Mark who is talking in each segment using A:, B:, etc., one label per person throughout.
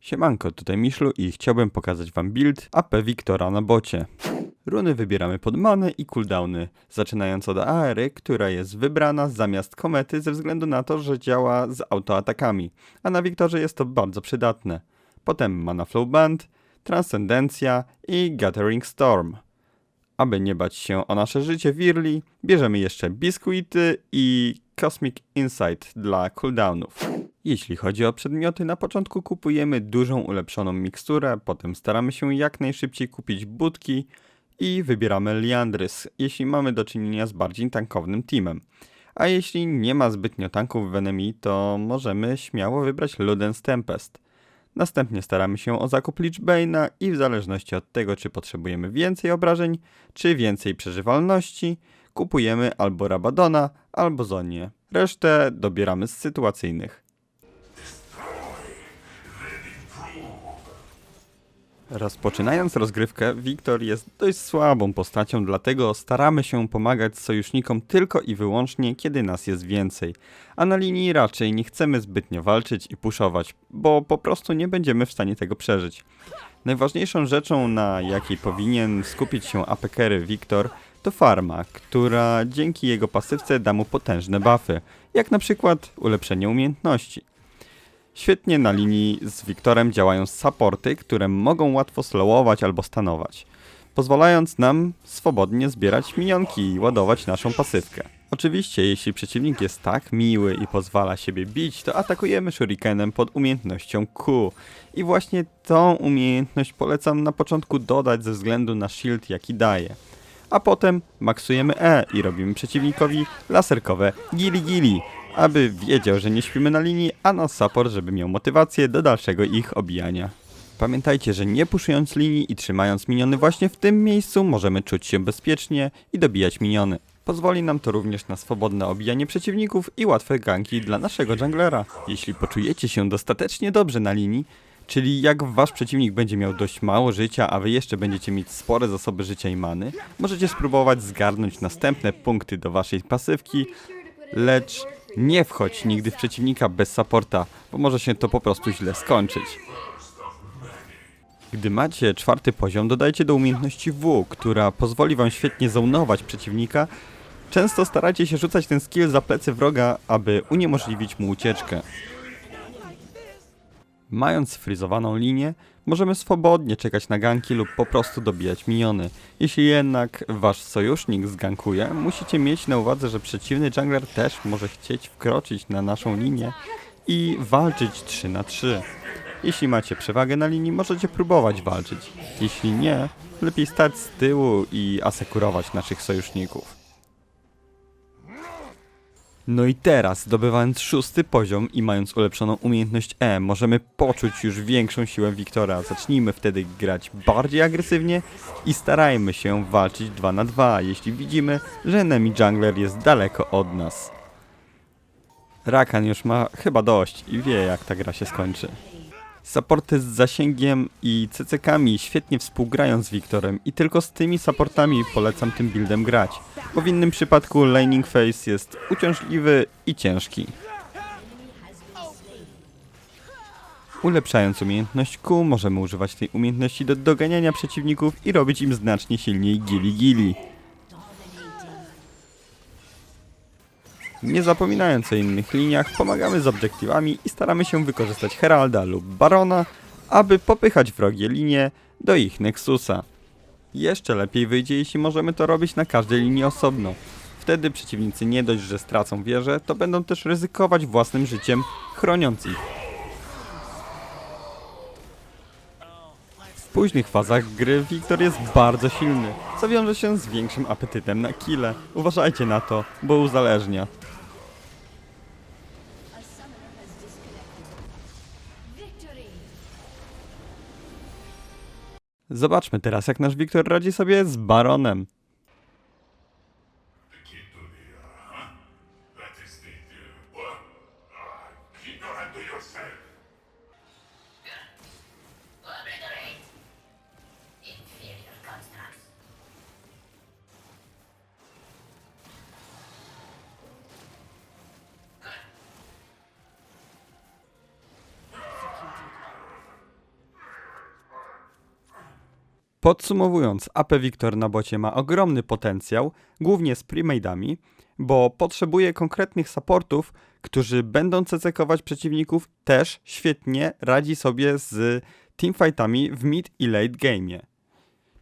A: Siemanko, tutaj Miszlu i chciałbym pokazać wam build AP Wiktora na bocie. Runy wybieramy pod many i cooldowny, zaczynając od Aery, która jest wybrana zamiast komety ze względu na to, że działa z autoatakami, a na Wiktorze jest to bardzo przydatne. Potem Mana Flow Band, Transcendencja i Gathering Storm. Aby nie bać się o nasze życie Wirli, bierzemy jeszcze Biskuity i Cosmic Insight dla cooldownów. Jeśli chodzi o przedmioty, na początku kupujemy dużą ulepszoną miksturę, potem staramy się jak najszybciej kupić budki i wybieramy Liandrys, jeśli mamy do czynienia z bardziej tankownym teamem. A jeśli nie ma zbytnio tanków w enemy, to możemy śmiało wybrać Ludens Tempest. Następnie staramy się o zakup Lichbane'a i w zależności od tego, czy potrzebujemy więcej obrażeń, czy więcej przeżywalności, kupujemy albo Rabadona, albo Zonię. Resztę dobieramy z sytuacyjnych. Rozpoczynając rozgrywkę, Wiktor jest dość słabą postacią, dlatego staramy się pomagać sojusznikom tylko i wyłącznie, kiedy nas jest więcej. A na linii raczej nie chcemy zbytnio walczyć i puszować, bo po prostu nie będziemy w stanie tego przeżyć. Najważniejszą rzeczą, na jakiej powinien skupić się apekery Wiktor, to farma, która dzięki jego pasywce da mu potężne buffy, jak na przykład ulepszenie umiejętności. Świetnie na linii z Wiktorem działają supporty, które mogą łatwo slowować albo stanować, pozwalając nam swobodnie zbierać minionki i ładować naszą pasywkę. Oczywiście, jeśli przeciwnik jest tak miły i pozwala siebie bić, to atakujemy shurikenem pod umiejętnością Q. I właśnie tą umiejętność polecam na początku dodać ze względu na shield jaki daje. A potem maksujemy E i robimy przeciwnikowi laserkowe gili gili, aby wiedział, że nie śpimy na linii, a nasz support, żeby miał motywację do dalszego ich obijania. Pamiętajcie, że nie puszując linii i trzymając miniony właśnie w tym miejscu, możemy czuć się bezpiecznie i dobijać miniony. Pozwoli nam to również na swobodne obijanie przeciwników i łatwe ganki dla naszego junglera. Jeśli poczujecie się dostatecznie dobrze na linii, czyli jak wasz przeciwnik będzie miał dość mało życia, a wy jeszcze będziecie mieć spore zasoby życia i many, możecie spróbować zgarnąć następne punkty do waszej pasywki, lecz nie wchodź nigdy w przeciwnika bez supporta, bo może się to po prostu źle skończyć. Gdy macie czwarty poziom, dodajcie do umiejętności W, która pozwoli wam świetnie zonować przeciwnika. Często starajcie się rzucać ten skill za plecy wroga, aby uniemożliwić mu ucieczkę. Mając sfrizowaną linię, możemy swobodnie czekać na ganki lub po prostu dobijać miniony. Jeśli jednak wasz sojusznik zgankuje, musicie mieć na uwadze, że przeciwny jungler też może chcieć wkroczyć na naszą linię i walczyć 3 na 3. Jeśli macie przewagę na linii, możecie próbować walczyć. Jeśli nie, lepiej stać z tyłu i asekurować naszych sojuszników. No i teraz, zdobywając szósty poziom i mając ulepszoną umiejętność E, możemy poczuć już większą siłę Wiktora. Zacznijmy wtedy grać bardziej agresywnie i starajmy się walczyć 2 na 2, jeśli widzimy, że enemy jungler jest daleko od nas. Rakan już ma chyba dość i wie jak ta gra się skończy. Supporty z zasięgiem i CCkami świetnie współgrają z Wiktorem i tylko z tymi supportami polecam tym buildem grać, bo w innym przypadku laning phase jest uciążliwy i ciężki. Ulepszając umiejętność Q, możemy używać tej umiejętności do doganiania przeciwników i robić im znacznie silniej gili gili. Nie zapominając o innych liniach, pomagamy z obiektywami i staramy się wykorzystać Heralda lub Barona, aby popychać wrogie linie do ich Nexusa. Jeszcze lepiej wyjdzie, jeśli możemy to robić na każdej linii osobno. Wtedy przeciwnicy nie dość, że stracą wieżę, to będą też ryzykować własnym życiem, chroniąc ich. W późnych fazach gry Wiktor jest bardzo silny, co wiąże się z większym apetytem na kile. Uważajcie na to, bo uzależnia. Zobaczmy teraz, jak nasz Wiktor radzi sobie z Baronem. Podsumowując, AP Victor na bocie ma ogromny potencjał, głównie z premade'ami, bo potrzebuje konkretnych supportów, którzy będą cecekować przeciwników, też świetnie radzi sobie z teamfightami w mid i late game'ie.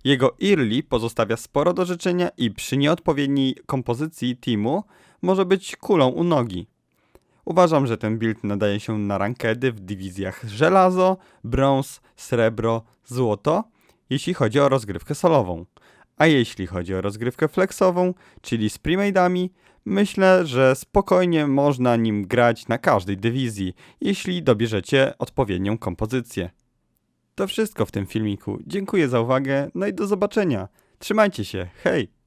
A: Jego early pozostawia sporo do życzenia i przy nieodpowiedniej kompozycji teamu może być kulą u nogi. Uważam, że ten build nadaje się na rankedy w dywizjach żelazo, brąz, srebro, złoto, jeśli chodzi o rozgrywkę solową. A jeśli chodzi o rozgrywkę flexową, czyli z premade'ami, myślę, że spokojnie można nim grać na każdej dywizji, jeśli dobierzecie odpowiednią kompozycję. To wszystko w tym filmiku. Dziękuję za uwagę, no i do zobaczenia. Trzymajcie się, hej!